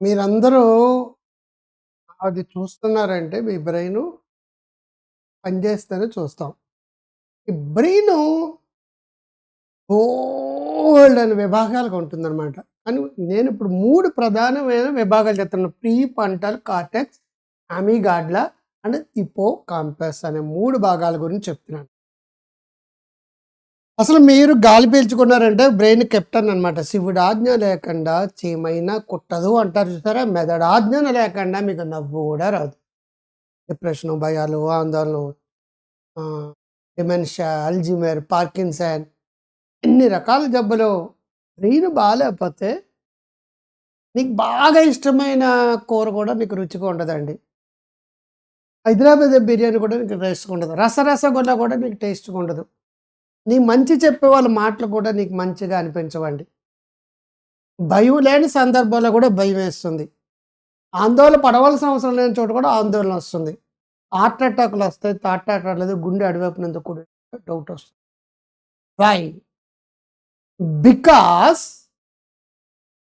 మీరందరూ అది చూస్తున్నారంటే మీ బ్రెయిన్ పనిచేస్తేనే చూస్తాం. ఈ బ్రెయిను అనే విభాగాలుగా ఉంటుందన్నమాట కానీ నేనిప్పుడు 3 ప్రధానమైన విభాగాలు చెప్తున్నాను. Prefrontal cortex, amygdala and hippocampus అనే మూడు భాగాల గురించి చెప్తున్నాను. అసలు మీరు గాలి పీల్చుకున్నారంటే బ్రెయిన్ కెప్టెన్ అనమాట. శివుడు ఆజ్ఞ లేకుండా చీమైనా కుట్టదు అంటారు చూసారా? మెదడు ఆజ్ఞ లేకుండా మీకు నవ్వు కూడా రాదు. డిప్రెషన్ భయాలు, ఆందోళనలు డిమెన్షియా, అల్జిమేర్ పార్కిన్సన్ ఇన్ని రకాల జబ్బులు బ్రెయిన్ బాగాలేకపోతే నీకు బాగా ఇష్టమైన కూర కూడా నీకు రుచిగా ఉండదండి. హైదరాబాద్ బిర్యానీ కూడా నీకు టేస్ట్‌గా ఉండదు. రస రసగుల్లా కూడా నీకు టేస్ట్‌గా ఉండదు. నీ మంచి చెప్పే వాళ్ళ మాటలు కూడా నీకు మంచిగా అనిపించవండి. భయం లేని సందర్భంలో కూడా భయం వేస్తుంది ఆందోళన పడవలసిన అవసరం లేని చోట కూడా ఆందోళన వస్తుంది. హార్ట్ అటాక్‌లు వస్తాయి. థాట్ అటాక్ లేదు. గుండె అటువైపున కూడా డౌట్ వస్తుంది. వై? బికాస్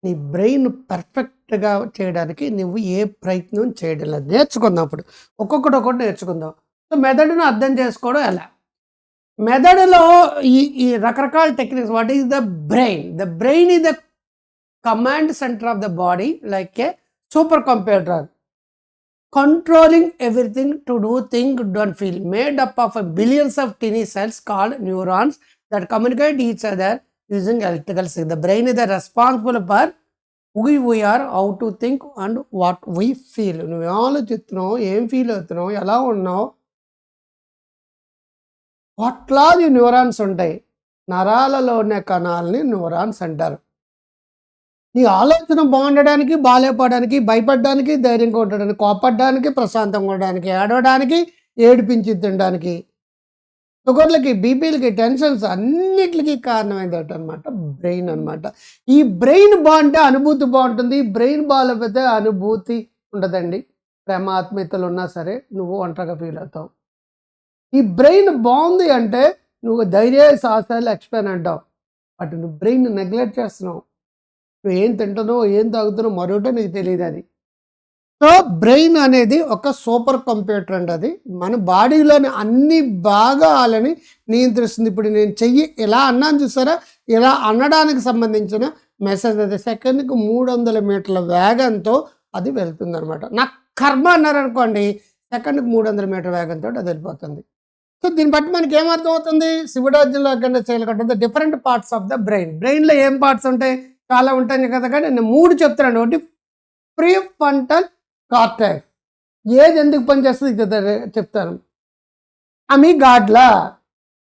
నీ బ్రెయిన్ పర్ఫెక్ట్‌గా చేయడానికి నువ్వు ఏ ప్రయత్నం చేయడం లేదు. నేర్చుకుందాం అప్పుడు ఒక్కొక్కటి ఒక్కొక్కటి నేర్చుకుందాం. సో, మెదడును అర్థం చేసుకోవడం ఎలా? మెదడులో ఈ ఈ రకరకాల techniques what is the brain? The brain is the command centre of the body like a super computer. Controlling everything to do think don't feel made up of billions of tiny cells called neurons that communicate each other using electrical signal. The brain is the responsible for who we are, how to think and what we feel. నువ్వు ఏం ఆలోచిస్తున్నావు? ఏం feel అవుతున్నావు? ఎలా ఉన్నావు? కోట్లాది neurons ఉంటాయి. నరాలలో ఉన్న కణాలని న్యూరాన్స్ అంటారు. నీ ఆలోచన బాగుండడానికి, బాలేపడడానికి భయపడడానికి, ధైర్యంగా ఉండడానికి, కోపడ్డానికి, ప్రశాంతంగా ఉండడానికి, ఏడవడానికి, ఏడిపించి తినడానికి, షుగర్‌లకి, బీపీలకి, టెన్షన్స్ అన్నిటికీ కారణం అనమాట బ్రెయిన్ అనమాట. ఈ బ్రెయిన్ బాగుంటే అనుభూతి బావుంటుంది. బ్రెయిన్ బాగాలేకపోతే అనుభూతి ఉండదండి. ప్రేమ, ఆత్మీయతలు ఉన్నా సరే నువ్వు ఒంటరిగా ఫీల్ అవుతావు. ఈ బ్రెయిన్ బాగుంది అంటే నువ్వు ధైర్య, సాహసాలు ఎక్స్‌ప్లెయిన్ అంటావు. బట్ నువ్వు బ్రెయిన్ నెగ్లెక్ట్ చేస్తున్నావు. నువ్వు ఏం తింటానో ఏం తాగుతున్నావు మరోటో నీకు అది సో, బ్రెయిన్ అనేది ఒక సూపర్ కంప్యూటర్ అండి అది. మన బాడీలోని అన్ని భాగాలని నియంత్రిస్తుంది. ఇప్పుడు నేను చెయ్యి ఇలా అన్నాను చూసారా? ఇలా అనడానికి సంబంధించిన మెసేజ్ అది సెకండ్‌కి 300 మీటర్ల వేగంతో అది వెళ్తుందనమాట. నా కర్మ అన్నారనుకోండి సెకండ్‌కి 300 మీటర్ల వేగంతో అది వెళ్ళిపోతుంది. సో, దీన్ని బట్టి మనకేమర్థమవుతుంది? శివుడాజ్ఞ లేకుండా చేయలేకుండా different parts of the brain. బ్రెయిన్‌లో ఏం పార్ట్స్ ఉంటాయి? చాలా ఉంటాయి కదా! కానీ నేను మూడు చెప్తున్నాను. ఒకటి ప్రీ ఫంటల్ కార్టెక్స్. ఏది ఎందుకు పనిచేస్తుంది ఇది చెప్తా గాడ్లా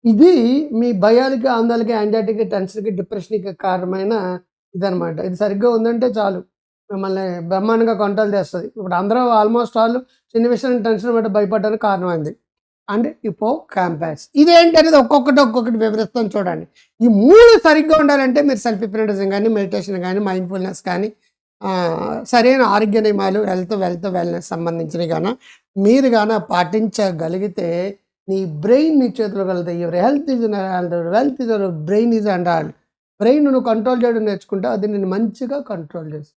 ఇది మీ భయాలకి, ఆందోళనకి, యాంజైటీకి టెన్షన్‌కి, డిప్రెషన్‌కి కారణమైన ఇదనమాట. ఇది సరిగ్గా ఉందంటే చాలు. మిమ్మల్ని బ్రహ్మాండంగా కంట్రోల్ చేస్తుంది ఇప్పుడు అందరూ ఆల్మోస్ట్ ఆల్ చిన్న విషయం టెన్షన్ బట్టి భయపడడానికి కారణమైంది. అండ్ హిపోకాంపాస్ ఇదేంటి అనేది ఒక్కొక్కటి, ఒక్కొక్కటి వివరిస్తాను చూడండి. ఈ మూడు సరిగ్గా ఉండాలంటే మీరు సెల్ఫ్ హిప్నటిజం కానీ మెడిటేషన్ కానీ మైండ్‌ఫుల్‌నెస్ కానీ సరైన ఆరోగ్య నియమాలు హెల్త్, వెల్త్, వెల్‌నెస్ సంబంధించినవి కానీ మీరు కాన పాటించగలిగితే నీ బ్రెయిన్ నీ చేతులు కలుగుతాయి your health is wealth is brain is and all. Brain నువ్వు కంట్రోల్ చేయడం నేర్చుకుంటే అది నేను మంచిగా కంట్రోల్ చేస్తుంది.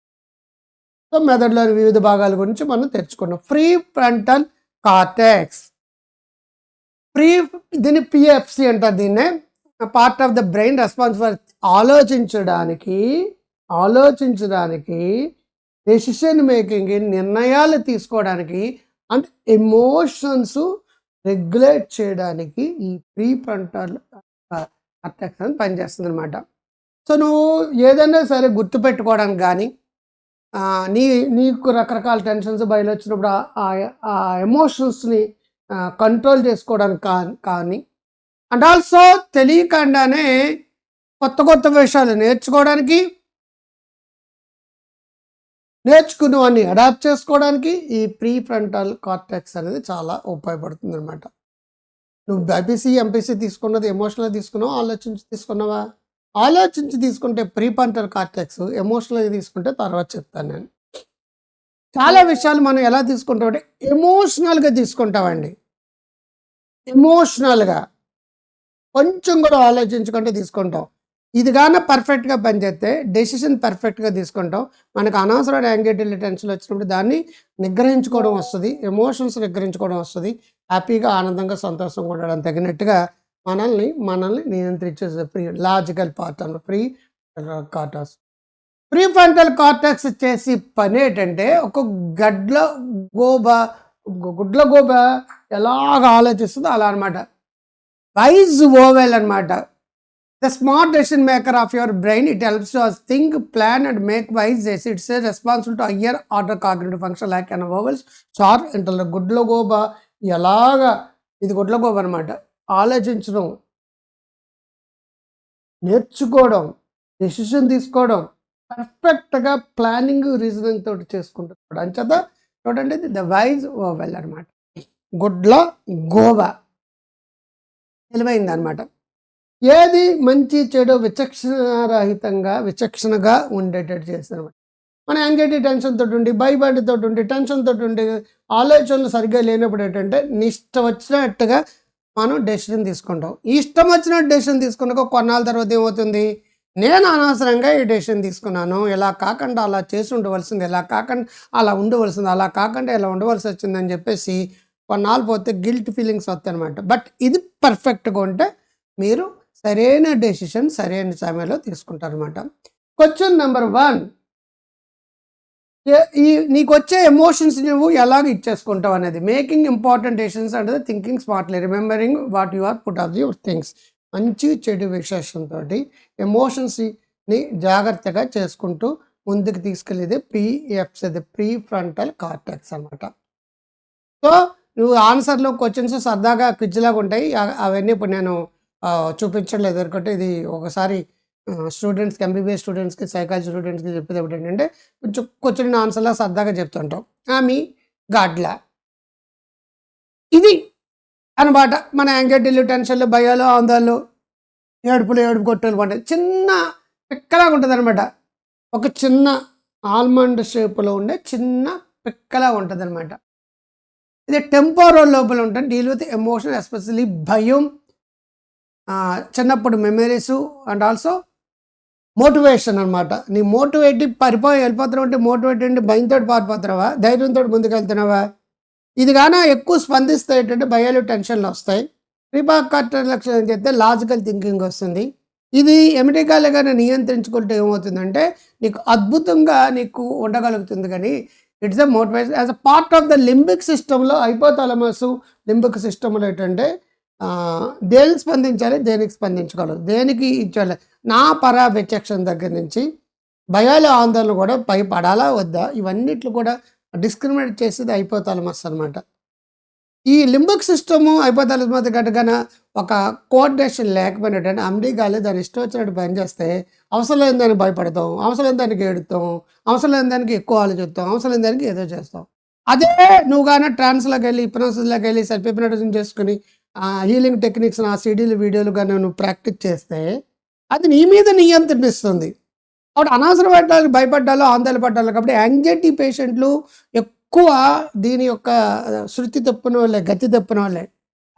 సో, మెదడులోని వివిధ భాగాల గురించి మనం తెచ్చుకున్నాం. Prefrontal cortex. ప్రీ దీన్ని పిఎఫ్సి అంటారు దీన్నే. Part of the brain response for ఆలోచించడానికి, ఆలోచించడానికి, డెసిషన్ మేకింగ్ నిర్ణయాలు తీసుకోవడానికి అంటే ఎమోషన్స్ రెగ్యులేట్ చేయడానికి ఈ ప్రీ ఫ్రంటల్ ఆహ్, అని పనిచేస్తుంది అనమాట సో, నువ్వు ఏదైనా సరే గుర్తుపెట్టుకోవడానికి కానీ నీ నీకు రకరకాల టెన్షన్స్, బయలు వచ్చినప్పుడు ఆ ఎమోషన్స్‌ని కంట్రోల్ చేసుకోవడానికి కా కానీ అండ్ ఆల్సో తెలియకుండానే కొత్త, కొత్త విషయాలు నేర్చుకోవడానికి నేర్చుకున్నవన్నీ అడాప్ట్ చేసుకోవడానికి ఈ ప్రీ ఫ్రంటల్ కార్టెక్స్ అనేది చాలా ఉపయోగపడుతుందనమాట. నువ్వు బైపీసీ, ఎంపీసీ తీసుకున్నది ఎమోషనల్‌గా తీసుకున్నావా? ఆలోచించి తీసుకున్నావా? ఆలోచించి తీసుకుంటే ప్రీ ఫ్రంటల్ కార్టెక్స్, ఎమోషనల్‌గా తీసుకుంటే తర్వాత చెప్తాను నేను. చాలా విషయాలు మనం ఎలా తీసుకుంటామంటే ఎమోషనల్‌గా తీసుకుంటామండి. ఎమోషనల్‌గా. కొంచెం కూడా ఆలోచించుకుంటే తీసుకుంటాం. ఇది కానీ పర్ఫెక్ట్గా పనిచేస్తే డెసిషన్ పర్ఫెక్ట్గా తీసుకుంటాం మనకు అనవసరమైన యాంగ్జైటీ టెన్షన్ వచ్చినప్పుడు దాన్ని నిగ్రహించుకోవడం వస్తుంది ఎమోషన్స్ నిగ్రహించుకోవడం వస్తుంది హ్యాపీగా ఆనందంగా సంతోషంగా ఉండడం తగినట్టుగా మనల్ని మనల్ని నియంత్రించే ప్రీ లాజికల్ పార్ట్ అన్న ప్రీ కార్టాస్ ప్రీఫ్రంటల్ కార్టెక్స్ చేసి పని ఏంటంటే ఒక గడ్ల గోబ గుడ్ల గోబ ఎలాగ ఆలోచిస్తుందో అలా అనమాట వైజ్ ఓవెల్ అనమాట the smart decision maker of your brain it helps to think plan and make wise it's responsible to higher order cognitive function like and owls చార్ ఇంటర్ గుడ్ల గోబ ఎలాగా ఇది గుడ్ల గోబ అనమాట ఆలోచించడం నేర్చుకోవడం డెసిషన్ తీసుకోవడం పర్ఫెక్ట్గా ప్లానింగ్ రీజనింగ్ తోటి చేసుకుంటున్నాడు. అంచేత చూడండి ద వైజ్ ఓవెల్ అనమాట గుడ్ల గోవా. తెలివైంది అనమాట ఏది మంచి చెడు విచక్షణారహితంగా విచక్షణగా ఉండేటట్టు చేస్తారన్నమాట మన యాంగ్జైటీ టెన్షన్ తోటి ఉండి భయపడితో ఉండి టెన్షన్ తోటి ఉండి ఆలోచనలు సరిగ్గా లేనప్పుడు ఏంటంటే ఇష్టం వచ్చినట్టుగా మనం డెసిషన్ తీసుకుంటాం. ఇష్టం వచ్చినట్టు డెసిషన్ తీసుకున్నాక కొన్నాళ్ళ తర్వాత ఏమవుతుంది? నేను అనవసరంగా ఈ డెసిషన్ తీసుకున్నాను. ఇలా కాకుండా అలా చేసి ఉండవలసింది ఇలా కాకుండా అలా ఉండవలసింది అలా కాకుండా ఇలా ఉండవలసి వచ్చిందని చెప్పేసి కొన్నాళ్ళు పోతే గిల్ట్ ఫీలింగ్స్ వస్తాయి అనమాట బట్ ఇది పర్ఫెక్ట్గా ఉంటే మీరు సరైన డెసిషన్ సరైన సమయంలో తీసుకుంటారనమాట క్వశ్చన్ నెంబర్ వన్ ఈ నీకు వచ్చే ఎమోషన్స్ నువ్వు ఎలాగ ఇచ్చేసుకుంటావు అనేది? మేకింగ్ ఇంపార్టెంట్ డెసిషన్స్ అంటే thinking smartly remembering what you are put of your things మంచి చెడు విశేషంతో ఎమోషన్స్ని జాగ్రత్తగా చేసుకుంటూ ముందుకు తీసుకెళ్ళేది పిఎఫ్స్ అది ప్రీ ఫ్రంటల్ కార్టెక్స్ అనమాట సో నువ్వు ఆన్సర్లో క్వశ్చన్స్ సరదాగా క్విజ్లాగా ఉంటాయి. అవన్నీ ఇప్పుడు నేను చూపించట్లేదు ఎందుకంటే ఇది ఒకసారి స్టూడెంట్స్కి ఎంబీబీఎస్ స్టూడెంట్స్కి సైకాలజీ స్టూడెంట్స్కి చెప్పేది ఒకటి ఏంటంటే కొంచెం క్వశ్చన్ ఆన్సర్లా సరదాగా చెప్తుంటాం. ఆమె గాడ్లా. ఇది అనమాట మన యాంగ్జైటీలు టెన్షన్లు భయాలు ఆందోళనలు ఏడుపులు ఏడుపు కొట్టలు పంట చిన్న పిక్కలాగా ఉంటుంది అనమాట. ఒక చిన్న ఆల్మండ్ షేప్లో ఉండే చిన్న పిక్కలా ఉంటుంది అనమాట. ఇది టెంపోరల్ లోపల ఉంటుంది డీల్ విత్ ఎమోషన్ ఎస్పెషలీ భయం చిన్నప్పుడు మెమరీస్ అండ్ ఆల్సో మోటివేషన్ అనమాట. నీ మోటివేట్ పరిపోయి వెళ్ళిపోతున్నావు అంటే మోటివేట్ అంటే భయంతో పారిపోతున్నావా? ధైర్యంతో ముందుకు వెళ్తున్నావా ఇది కానీ ఎక్కువ స్పందిస్తే ఏంటంటే భయాలు టెన్షన్లు వస్తాయి. ప్రీపాకట్ లక్షణం చెప్తే లాజికల్ థింకింగ్ వస్తుంది. ఇది ఎమిటికాలుగానే నియంత్రించుకుంటే ఏమవుతుందంటే నీకు అద్భుతంగా నీకు ఉండగలుగుతుంది కానీ it's a motivation. As a part of the limbic సిస్టంలో హైపోథాలమస్ లింబిక్ సిస్టంలో ఏంటంటే దేనికి స్పందించాలి? దేనికి స్పందించగలరు దేనికి ఇచ్చాలి నా పరా విచక్షణ దగ్గర నుంచి భయాలు ఆందోళన కూడా భయపడాలా? వద్దా? ఇవన్నిట్లు కూడా డిస్క్రిమినేట్ చేసేది హైపోథాలమస్ అనమాట ఈ లింబక్ సిస్టము హైపోథాలమస్ గట్టుకన ఒక కోఆర్డినేషన్ లేకపోయినట్టు అమెరికాలో దాని ఇష్టం వచ్చినట్టు పనిచేస్తే అవసరం లేని దానికి భయపడతాం అవసరం లేని దానికి ఏడుతాం అవసరం లేని దానికి ఎక్కువ ఆలోచిస్తాం అవసరం లేని దానికి ఏదో చేస్తాం. అదే నువ్వు కానీ ట్రాన్స్లోకి వెళ్ళి హిప్నోసిస్లోకి వెళ్ళి సెల్ఫ్ చేసుకుని హీలింగ్ టెక్నిక్స్ ఆ సీడీలు వీడియోలు కానీ నువ్వు ప్రాక్టీస్ చేస్తే అది నీ మీద నియంత్రణిస్తుంది కాబట్టి అనవసర పడ్డాలు భయపడ్డాలో ఆందోళన పడ్డాలో కాబట్టి యాంగ్జైటీ పేషెంట్లు ఎక్కువ దీని యొక్క శృతి తప్పిన వాళ్ళే గతి తప్పున వాళ్ళే.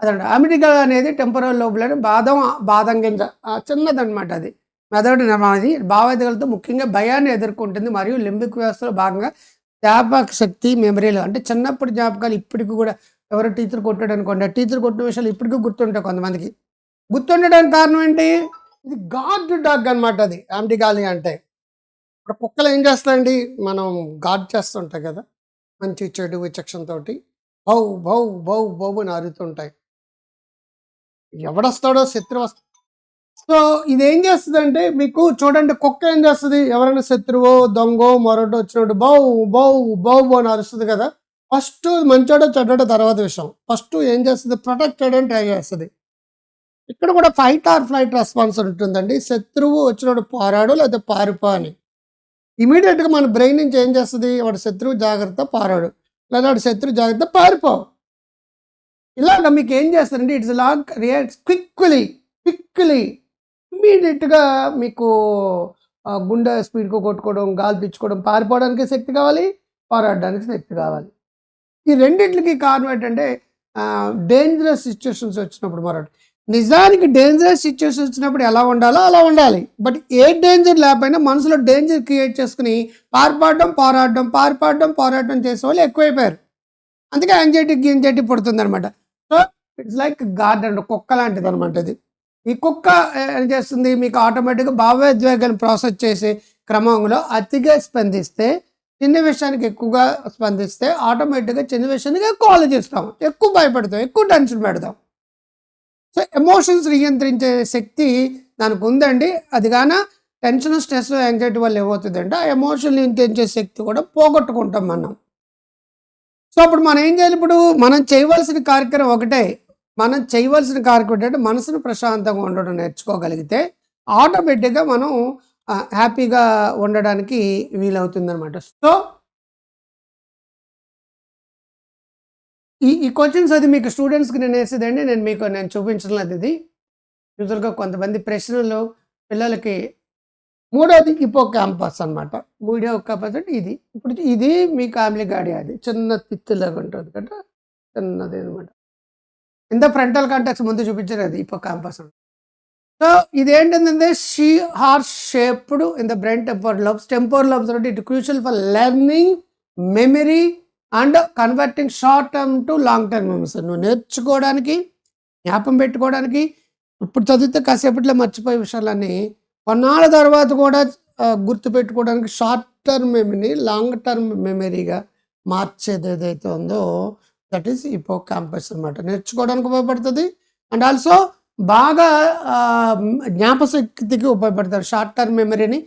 అదండి. అమెరికా అనేది టెంపరల్ లోపల బాదం బాదం గింజ చిన్నదనమాట అది. మెదడు అది భావోద్వేగాలతో ముఖ్యంగా భయాన్ని ఎదుర్కొంటుంది మరియు లింబిక్ వ్యవస్థలో భాగంగా జ్ఞాపక శక్తి మెమరీలు అంటే చిన్నప్పుడు జ్ఞాపకాలు ఇప్పటికి కూడా ఎవరు టీచర్ కొట్టాడు అనుకోండి ఆ టీచర్ కొట్టిన విషయాలు ఇప్పటికీ గుర్తుంటాయి కొంతమందికి. గుర్తుండడానికి కారణం ఏంటి? ఇది గాడ్ డాగ్ అనమాట అది ఆమ్టిగాలి అంటే. ఇప్పుడు కుక్కలు ఏం చేస్తాయండి? మనం గాడ్ చేస్తుంటాయి కదా? మంచి చెడు విచక్షణతో భౌ భౌ భౌ భౌ అని అరుతుంటాయి. ఎవడొస్తాడో శత్రువు వస్తా సో ఇది ఏం చేస్తుందంటే మీకు చూడండి కుక్క ఏం చేస్తుంది? ఎవరైనా శత్రువో దొంగో మరొకటి వచ్చినట్టు బౌ బౌ బౌ బౌ అని అరుస్తుంది కదా? ఫస్ట్ మంచోడో చెడ్డోడో తర్వాత విషయం ఫస్ట్ ఏం చేస్తుంది? ప్రొటెక్ట్ చేయడం ట్రై చేస్తుంది. ఇక్కడ కూడా ఫైట్ ఆర్ ఫ్లైట్ రెస్పాన్స్ ఉంటుందండి. శత్రువు వచ్చినప్పుడు పారాడు లేకపోతే పారిపో అని. ఇమీడియట్గా మన బ్రెయిన్ నుంచి ఏం చేస్తుంది? వాడు శత్రువు జాగ్రత్త పారాడు. లేదా వాడు శత్రువు జాగ్రత్త పారిపో. ఇలాగ మీకు ఏం చేస్తారంటే ఇట్స్ లాగ్ రియాక్ట్స్ క్విక్లీ క్విక్లీ ఇమీడియట్గా మీకు గుండె స్పీడ్గా కొట్టుకోవడం గాలి పిచ్చుకోవడం పారిపోవడానికి శక్తి కావాలి పోరాడడానికి శక్తి కావాలి. ఈ రెండింటికి కారణం ఏంటంటే డేంజరస్ సిచ్యువేషన్స్ వచ్చినప్పుడు మరొకటి నిజానికి డేంజరస్ సిచ్యువేషన్ వచ్చినప్పుడు ఎలా ఉండాలో అలా ఉండాలి. బట్ ఏ డేంజర్ లేకపోయినా మనసులో డేంజర్ క్రియేట్ చేసుకుని పారిపాడడం పోరాడడం పారిపాడడం పోరాటం చేసే వాళ్ళు ఎక్కువైపోయారు. అందుకే యాంగ్జైటీ గింజైటీ పుడుతుంది అనమాట సో ఇట్స్ లైక్ గార్డెన్ కుక్క లాంటిది అనమాట ఇది ఈ కుక్క ఏం చేస్తుంది? మీకు ఆటోమేటిక్గా భావోద్వేగాన్ని ప్రాసెస్ చేసే క్రమంలో అతిగా స్పందిస్తే చిన్న విషయానికి ఎక్కువగా స్పందిస్తే ఆటోమేటిక్గా చిన్న విషయానికి ఎక్కువ ఆలోచిస్తాం. ఎక్కువ భయపడతాం ఎక్కువ టెన్షన్ పెడతాం. సో ఎమోషన్స్ నియంత్రించే శక్తి దానికి ఉందండి. అది కాన టెన్షన్ స్ట్రెస్ యాంగ్జైటీ వల్ల ఏమవుతుందంటే ఆ ఎమోషన్ నియంత్రించే శక్తి కూడా పోగొట్టుకుంటాం మనం. సో అప్పుడు మనం ఏం చేయాలి ఇప్పుడు? మనం చేయవలసిన కార్యక్రమం ఒకటే. మనం చేయవలసిన కార్యక్రమం ఏంటంటే మనసును ప్రశాంతంగా ఉండడం నేర్చుకోగలిగితే ఆటోమేటిక్గా మనం హ్యాపీగా ఉండడానికి వీలవుతుంది అనమాట సో ఈ ఈ క్వశ్చన్స్ అది మీకు స్టూడెంట్స్కి నేను వేసేదండి. నేను మీకు నేను చూపించడం లేదు ఇది యూజువల్గా కొంతమంది ప్రశ్నలు పిల్లలకి మూడోది ఇపో క్యాంపస్ అనమాట మూడో క్యాంపస్ అంటే ఇది. ఇప్పుడు ఇది మీ ఫ్యామిలీ గాడి అది. చిన్న తిత్తులాగా ఉంటుంది కదా. చిన్నది అనమాట ఇంత ఫ్రంటల్ కాంటాక్ట్స్ ముందు చూపించారు అది ఇపో క్యాంపస్ అని సో ఇదేంటంటే she horse shaped in the brain temper lobes temper lobes అంటే it crucial for learning memory and converting short term to long term memories నువ్వు నేర్చుకోవడానికి జ్ఞాపం పెట్టుకోవడానికి ఇప్పుడు చదివితే కాసేపట్లో మర్చిపోయే విషయాలన్నీ కొన్నాళ్ళ తర్వాత కూడా గుర్తుపెట్టుకోవడానికి short term memory long term మెమరీగా మార్చేది ఏదైతే ఉందో దట్ ఈస్ ఇపో క్యాంపస్ అనమాట నేర్చుకోవడానికి ఉపయోగపడుతుంది. అండ్ ఆల్సో బాగా జ్ఞాపశక్తికి ఉపయోగపడతారు షార్ట్ టర్మ్ మెమరీని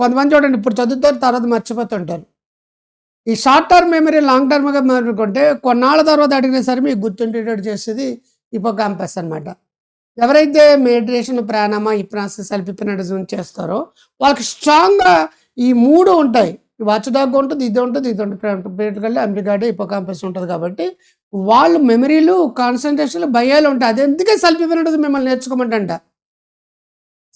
కొంతమంది చూడండి ఇప్పుడు చదువుతారు తర్వాత మర్చిపోతుంటారు. ఈ షార్ట్ టర్మ్ మెమరీ లాంగ్ టర్మ్గా మెమరీ కొన్నాళ్ళ తర్వాత అడిగినా సరే మీకు గుర్తుండేటట్టు చేసేది హిపోకాంపస్ క్యాంపస్ అనమాట ఎవరైతే మెడిటేషన్ ప్రాణామా ఈ ప్రాసెస్ సెల్ఫ్ చేస్తారో వాళ్ళకి స్ట్రాంగ్గా ఈ మూడు ఉంటాయి. వాచ్ డాగ్ ఉంటుంది ఇది ఉంటుంది ఇది ఉంటుంది. బేటికల్లి అమెరికాడే ఇపో క్యాంపస్ ఉంటుంది కాబట్టి వాళ్ళు మెమరీలు కాన్సన్ట్రేషన్లు భయాలు ఉంటాయి. అది ఎందుకే సెల్ఫ్ మిమ్మల్ని నేర్చుకోమంటంట?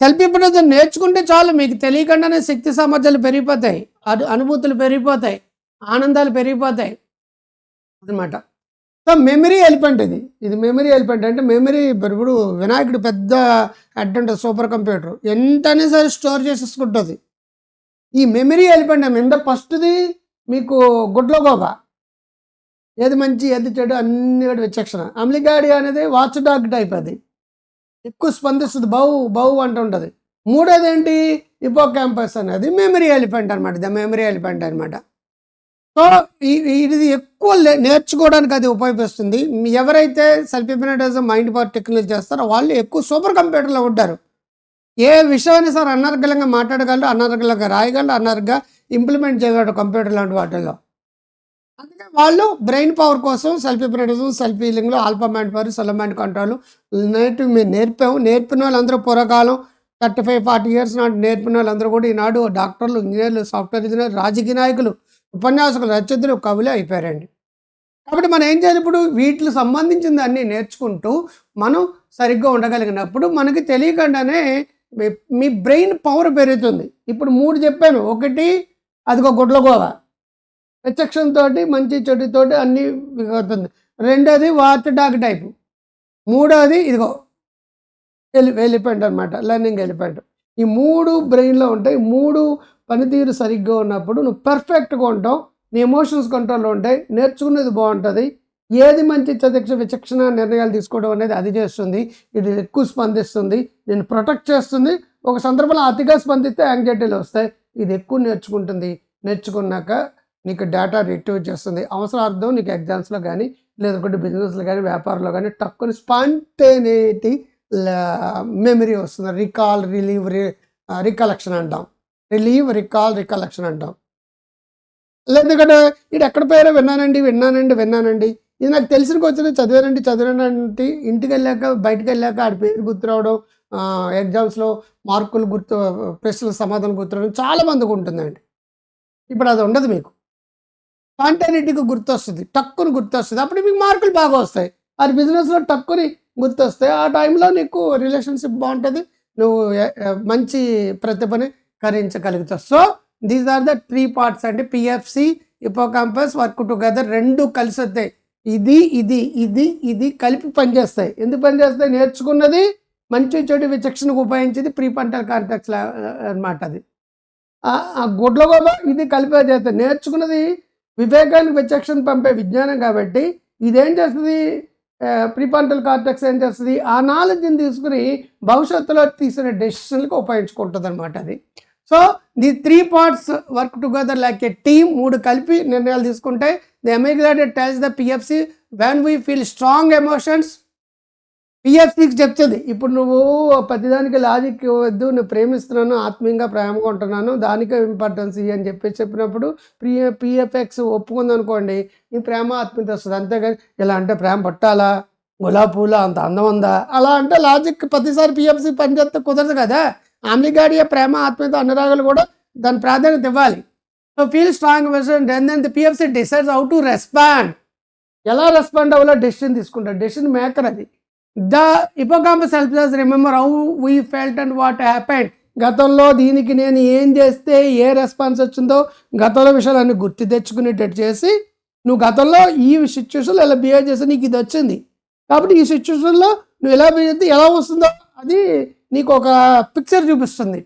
సెల్ఫ్ హిప్నటిజం నేర్చుకుంటే చాలు మీకు తెలియకుండానే శక్తి సామర్థ్యాలు పెరిగిపోతాయి అను అనుభూతులు పెరిగిపోతాయి. ఆనందాలు పెరిగిపోతాయి. అనమాట సో మెమరీ ఎలిఫెంట్ ఇది. ఇది మెమరీ ఎలిఫెంట్ అంటే మెమరీ ఇప్పుడు వినాయకుడు పెద్ద అడ్డంట ఉంటుంది సూపర్ కంప్యూటర్ ఎంతనే సరే స్టోర్ చేసేసుకుంటుంది. ఈ మెమరీ ఎలిఫెంట్ ఎంత ఫస్ట్ది మీకు గుడ్ల గోబా ఏది మంచి ఏది చెడు అన్ని కూడా విచక్షణ. అమ్లిగాడి అనేది వాచ్ డాగ్ టైప్ అది. ఎక్కువ స్పందిస్తుంది. బౌ బౌ అంటుంటుంది మూడోది ఏంటి? ఇపో క్యాంపస్ అనేది మెమరీ ఎలిఫెంట్ అనమాట ద మెమరీ ఎలిఫెంట్ అనమాట సో ఈ- ఇది ఎక్కువ లే- నేర్చుకోవడానికి అది ఉపయోగిస్తుంది. ఎవరైతే సెల్ఫ్ మైండ్ పవర్ టెక్నాలజీ చేస్తారో వాళ్ళు ఎక్కువ సూపర్ కంప్యూటర్లో ఉంటారు. ఏ విషయమైనా సరే అనర్గలంగా మాట్లాడగలరు అనర్గలంగా రాయగలరు అనర్గా ఇంప్లిమెంట్ చేయగలరు కంప్యూటర్ లాంటి వాటిల్లో. అందుకే వాళ్ళు బ్రెయిన్ పవర్ కోసం సెల్ఫ్ హిప్నటిజం సెల్ఫ్ హీలింగ్లో ఆల్ఫా మైండ్ పవర్ సొల మైండ్ కంట్రోల్ నేర్పి మేము నేర్పాము నేర్పిన వాళ్ళందరూ పూర్వకాలం థర్టీ ఫైవ్ ఫార్టీ ఇయర్స్ నాటి నేర్పిన వాళ్ళందరూ కూడా ఈనాడు డాక్టర్లు ఇంజనీర్లు సాఫ్ట్వేర్ ఇంజనీర్ రాజకీయ నాయకులు ఉపన్యాసకులు రచయితలు కవులు అయిపోయారండి. కాబట్టి మనం ఏం చేయాలి ఇప్పుడు? వీటికి సంబంధించిన అన్నీ నేర్చుకుంటూ మనం సరిగ్గా ఉండగలిగినప్పుడు మనకి తెలియకుండానే మీ- మీ బ్రెయిన్ పవర్ పెరుగుతుంది. ఇప్పుడు మూడు చెప్పాను. ఒకటి అదిగో గుడ్లగోవ విచక్షణ తోటి మంచి చెట్టుతోటి అన్నీ అవుతుంది. రెండోది వాచ్ డాగ్ టైపు. మూడోది ఇదిగో వెళ్ళి ఎలిఫెంట్ అనమాట లెర్నింగ్ ఎలిఫెంట్. ఈ మూడు బ్రెయిన్లో ఉంటాయి. మూడు పనితీరు సరిగ్గా ఉన్నప్పుడు నువ్వు పర్ఫెక్ట్గా ఉంటావు నీ ఎమోషన్స్ కంట్రోల్లో ఉంటాయి నేర్చుకునేది బాగుంటుంది. ఏది మంచి చదిక్ష విచక్షణ నిర్ణయాలు తీసుకోవడం అనేది అది చేస్తుంది ఇది ఎక్కువ స్పందిస్తుంది నేను ప్రొటెక్ట్ చేస్తుంది. ఒక సందర్భంలో అతిగా స్పందిస్తే యాంగ్జైటీలు వస్తాయి. ఇది ఎక్కువ నేర్చుకుంటుంది. నేర్చుకున్నాక నీకు డేటా రిట్రీవ్ చేస్తుంది. అవసరార్థం నీకు ఎగ్జామ్స్లో కానీ లేదంటే బిజినెస్లో కానీ వ్యాపారంలో కానీ టక్కుని స్పాంటేనిటీ మెమరీ వస్తుంది. రికాల్ రిలీవ్ రికలెక్షన్ అంటాం. రిలీవ్ రికాల్ రికలెక్షన్ అంటాం. లేదంటే ఇది ఎక్కడ పోయారో విన్నానండి విన్నానండి విన్నానండి. ఇది నాకు తెలిసిన వచ్చిన చదివానండి చదివానంటే ఇంటికి వెళ్ళాక బయటకు వెళ్ళాక ఆడి పేరు గుర్తురావడం ఎగ్జామ్స్లో మార్కులు గుర్తు ప్రశ్నల సమాధానం గుర్తురావడం చాలా మందికి ఉంటుందండి. ఇప్పుడు అది ఉండదు మీకు. స్పాంటానిటీకి గుర్తొస్తుంది టక్కుని గుర్తొస్తుంది. అప్పుడు మీకు మార్కులు బాగా వస్తాయి. అది బిజినెస్లో టక్కుని గుర్తొస్తాయి. ఆ టైంలో నీకు రిలేషన్షిప్ బాగుంటుంది. నువ్వు మంచి ప్రతిభని కరించగలుగుతావు so these are the three parts అంటే పిఎఫ్సి హిపోకాంపస్ వర్క్ టుగెదర్ రెండు కలిసి వస్తాయి ఇది ఇది ఇది ఇది కలిపి పనిచేస్తాయి. ఎందుకు పనిచేస్తాయి? నేర్చుకున్నది మంచి చెడు విచక్షణకు ఉపయోగించేది ప్రీ పంటల్ కాంటాక్ట్స్ అనమాట అది. ఆ- గుడ్ల గోబ ఇది కలిపే చేస్తాయి. నేర్చుకున్నది వివేకానికి విచక్షణ పంపే విజ్ఞానం కాబట్టి ఇదేం చేస్తుంది? ప్రీ కార్టెక్స్ ఏం చేస్తుంది? ఆ నాలెడ్జ్ని తీసుకుని భవిష్యత్తులో తీసిన డెసిషన్లకు ఉపయోగించుకుంటుంది అనమాట అది. So the three parts work together like a team మూడు కలిపి నిర్ణయాలు తీసుకుంటే the amygdala tells the PFC. When we feel strong emotions పిఎఫ్సికి చెప్తుంది. ఇప్పుడు నువ్వు ప్రతిదానికి లాజిక్ ఇవ్వద్దు నువ్వు ప్రేమిస్తున్నాను ఆత్మీయంగా ప్రేమగా ఉంటున్నాను దానికే ఇంపార్టెన్స్ ఇవి అని చెప్పి చెప్పినప్పుడు పిఏ పిఎఫ్ఎక్స్ ఒప్పుకుంది అనుకోండి నీ ప్రేమ ఆత్మీయత వస్తుంది. అంతేగాని ఇలా అంటే ప్రేమ పట్టాలా? గులాబీ పూల? అంత అందం ఉందా? అలా అంటే లాజిక్ ప్రతిసారి పిఎఫ్సి పనిచేస్తే కుదరదు కదా. ఆమ్లిగాడియ ప్రేమ ఆత్మీయత అనురాగాలు కూడా దాని ప్రాధాన్యత ఇవ్వాలి. So feel strong emotion then then the PFC decides how to respond ఎలా రెస్పాండ్ అవ్వాలో డెసిషన్ తీసుకుంటారు డెసిషన్ మేకర్ అది. The hippocampus helps us remember how we felt and what happened. గతంలో దీనికి నేను ఏం చేస్తే ఏ రెస్పాన్స్ వచ్చిందో గతంలో విషయాలన్నీ గుర్తు తెచ్చుకునేటట్టు చేసి నువ్వు గతంలో ఈ సిచ్యువేషన్లో ఎలా బిహేవ్ చేస్తే నీకు ఇది వచ్చింది. కాబట్టి ఈ సిచ్యువేషన్లో నువ్వు ఎలా బిహేవ్ చేస్తే ఎలా వస్తుందో అది నీకు ఒక పిక్చర్ చూపిస్తుంది.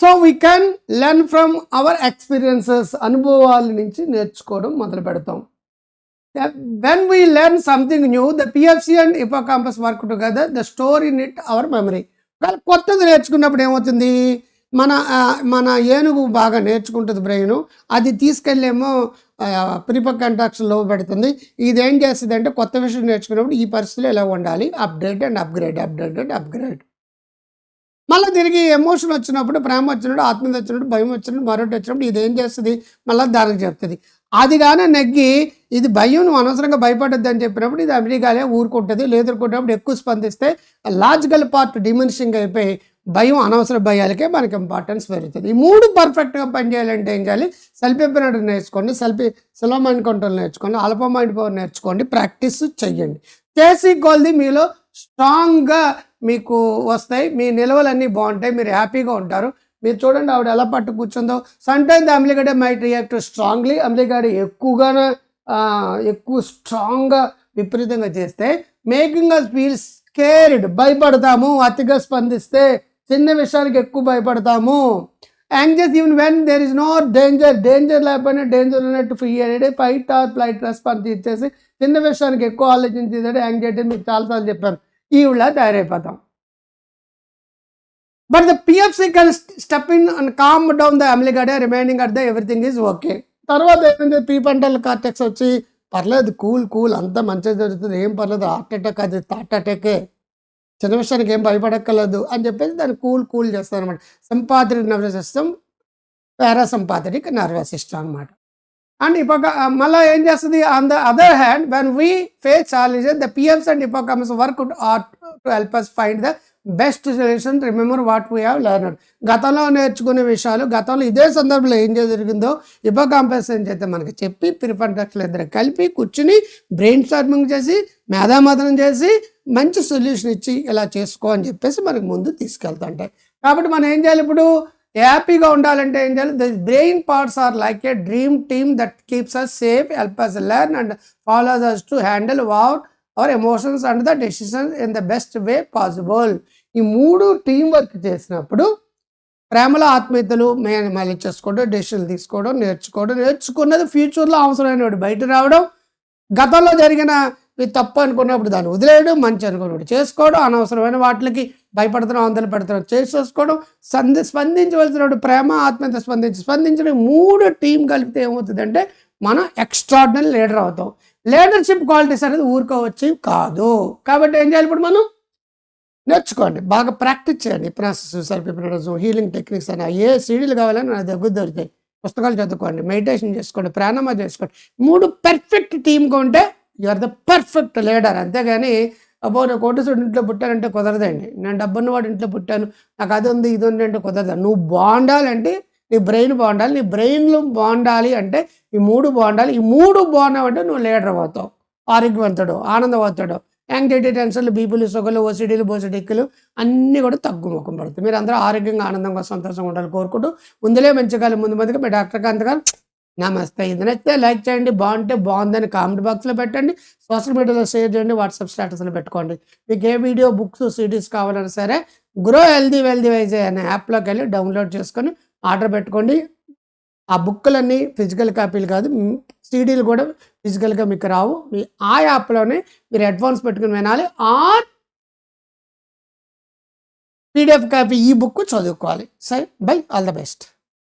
So we can learn from our experiences అనుభవాల నుంచి నేర్చుకోవడం మొదలు పెడతాం. When we learn something new the PFC and hippocampus work together the store in it our memory కానీ కొత్తది నేర్చుకున్నప్పుడు ఏమవుతుంది? మన మన ఏనుగు బాగా నేర్చుకుంటుంది బ్రెయిన్ అది తీసుకెళ్ళేమో ప్రిపక్ కంటాక్స్లో పెడుతుంది. ఇది ఏం చేస్తుంది అంటే కొత్త విషయం నేర్చుకున్నప్పుడు ఈ పరిస్థితిలో ఎలా ఉండాలి? Update and upgrade update and upgrade మళ్ళీ తిరిగి ఎమోషన్ వచ్చినప్పుడు ప్రేమ వచ్చినప్పుడు ఆత్మీయత వచ్చినప్పుడు భయం వచ్చినప్పుడు మరొకటి వచ్చినప్పుడు ఇది ఏం చేస్తుంది? మళ్ళీ దానికి చెప్తుంది. అది కానీ నెగ్గి ఇది భయం నువ్వు అనవసరంగా భయపడద్దు అని చెప్పినప్పుడు ఇది అమెరికాలే ఊరుకుంటుంది లేదురుకుంటున్నప్పుడు ఎక్కువ స్పందిస్తే లాజికల్ పార్ట్ డిమినిషింగ్ అయిపోయి భయం అనవసర భయాలకే మనకి ఇంపార్టెన్స్ పెరుగుతుంది. ఈ మూడు పర్ఫెక్ట్గా పనిచేయాలంటే ఏం చేయాలి? సెల్ఫ్ నేర్చుకోండి సెల్ఫ్ సెలో మైండ్ కంట్రోల్ నేర్చుకోండి అల్ప మైండ్ పవర్ నేర్చుకోండి ప్రాక్టీస్ చెయ్యండి. చేసి కొలది మీలో స్ట్రాంగ్గా మీకు వస్తాయి మీ నిల్వలన్నీ బాగుంటాయి మీరు హ్యాపీగా ఉంటారు. మీరు చూడండి ఆవిడ ఎలా పట్టు కూర్చుందో. Sometimes amygdala might react strongly amygdala ఎక్కువగా ఎక్కువ స్ట్రాంగ్గా విపరీతంగా చేస్తే మేకింగ్ అస్ ఫీల్ స్కేర్డ్ భయపడతాము అతిగా స్పందిస్తే చిన్న విషయానికి ఎక్కువ భయపడతాము. Anxious even when there is no danger danger లేకపోయినా డేంజర్ ఉన్నట్టు ఫ్రీ అనేది ఫైట్ ఆర్ ఫ్లైట్ రెస్పాన్స్ ఇచ్చేసి చిన్న విషయానికి ఎక్కువ ఆలోచించేది యాంగ్జైటీ మీకు చాలాసార్లు చెప్పాను. ఈవిడ తయారైపోతాం but the PFC can step in and calm down the amygdala remaining at the everything is okay తర్వాత ఏమైంది ప్రీ పంటల్ కార్టెక్స్ వచ్చి పర్లేదు కూల్ కూల్ అంతా మంచిగా జరుగుతుంది ఏం పర్లేదు హార్ట్ అటాక్ అది హార్ట్ అటాకే చిన్న విషయానికి ఏం భయపడక్కర్లేదు అని చెప్పేసి దాన్ని కూల్ కూల్ చేస్తాను అనమాట sympathetic nervous system parasympathetic nervous system అనమాట అండ్ ఇపోక మళ్ళీ ఏం చేస్తుంది on the other hand when we face challenges the PFC and hippocampus work are to help us find the best solution remember what we have learned గతంలో నేర్చుకునే విషయాలు గతంలో ఇదే సందర్భంలో ఏం జరిగిందో ఇబో ఏం చేస్తే మనకి చెప్పి ప్రిఫంటక్స్లు ఇద్దరు కలిపి కూర్చుని బ్రెయిన్ స్టార్మింగ్ చేసి మేధామదనం చేసి మంచి సొల్యూషన్ ఇచ్చి ఇలా చేసుకో అని చెప్పేసి మనకు ముందు తీసుకెళ్తుంటాయి. కాబట్టి మనం ఏం చేయాలి ఇప్పుడు? హ్యాపీగా ఉండాలంటే ఏం చేయాలి? The brain parts are like a dream team that keeps us safe help us learn and follows us to handle what our emotions and the decisions in the best way possible ఈ మూడు team work చేసినప్పుడు ప్రేమలో ఆత్మీయతలు మేము మళ్ళీ చేసుకోవడం డెసిషన్లు తీసుకోవడం నేర్చుకోవడం నేర్చుకున్నది ఫ్యూచర్లో అవసరమైనప్పుడు బయట రావడం గతంలో జరిగిన మీ తప్పు అనుకున్నప్పుడు దాన్ని వదిలేయడం మంచి అనుకున్నప్పుడు చేసుకోవడం అనవసరమైన వాటికి భయపడుతున్నాం అందలు పెడుతున్నాం చేసుకోవడం సంధి స్పందించవలసినప్పుడు ప్రేమ ఆత్మీయత స్పందించి స్పందించిన మూడు టీం కలిపితే ఏమవుతుందంటే మనం ఎక్స్ట్రాడినరీ లీడర్ అవుతాం. లీడర్షిప్ క్వాలిటీస్ అనేది ఊరుకోవచ్చు కాదు. కాబట్టి ఏం చేయాలి ఇప్పుడు మనం? నేర్చుకోండి. బాగా ప్రాక్టీస్ చేయండి. Process self hypnotism healing techniques అని ఏ సీడీలు కావాలని నా దగ్గర దొరుకుతాయి పుస్తకాలు చదువుకోండి. మెడిటేషన్ చేసుకోండి. ప్రాణామా చేసుకోండి. మూడు పర్ఫెక్ట్ టీమ్గా ఉంటే you are the perfect leader. అంతేగాని అబ్బో నేను కోటేశ్వరుడు ఇంట్లో పుట్టానంటే కుదరదండి. నేను డబ్బున్న వాడు ఇంట్లో పుట్టాను. నాకు అది ఉంది ఇది ఉంది అంటే కుదరదు. నువ్వు బాగుండాలంటే నీ బ్రెయిన్ బాగుండాలి నీ బ్రెయిన్లో బాగుండాలి అంటే ఈ మూడు బాగుండాలి. ఈ మూడు బాగున్నావంటే నువ్వు లీడర్ అవుతావు. ఆరోగ్యవంతుడు ఆనందవంతుడు. యాంగ్జైటీ టెన్షన్లు బీపీలు సొగలు ఓసిడీలు బోసిడిక్కులు అన్నీ కూడా తగ్గుముఖం పడుతుంది. మీరు అందరూ ఆరోగ్యంగా ఆనందంగా సంతోషంగా ఉండాలి కోరుకుంటూ ముందులే మంచి కాలం ముందు మందిగా మీ డాక్టర్ కాంత్ గారు నమస్తే. ఇది నచ్చితే లైక్ చేయండి బాగుంటే బాగుందని కామెంట్ బాక్స్లో పెట్టండి. సోషల్ మీడియాలో షేర్ చేయండి వాట్సాప్ స్టేటస్లో పెట్టుకోండి. మీకు ఏ వీడియో బుక్స్ సిడీస్ కావాలన్నా సరే గ్రో హెల్దీ వెల్దీ వైజ్ అనే యాప్లోకి వెళ్ళి డౌన్లోడ్ చేసుకొని ఆర్డర్ పెట్టుకోండి. ఆ బుక్కులన్నీ ఫిజికల్ కాపీలు కాదు సీడీలు కూడా ఫిజికల్గా మీకు రావు. మీ- ఆ యాప్లోనే మీరు హెడ్ఫోన్స్ పెట్టుకుని వినాలి. ఆర్ పీడిఎఫ్ కాపీ ఈ బుక్ చదువుకోవాలి. సరే బై ఆల్ ద బెస్ట్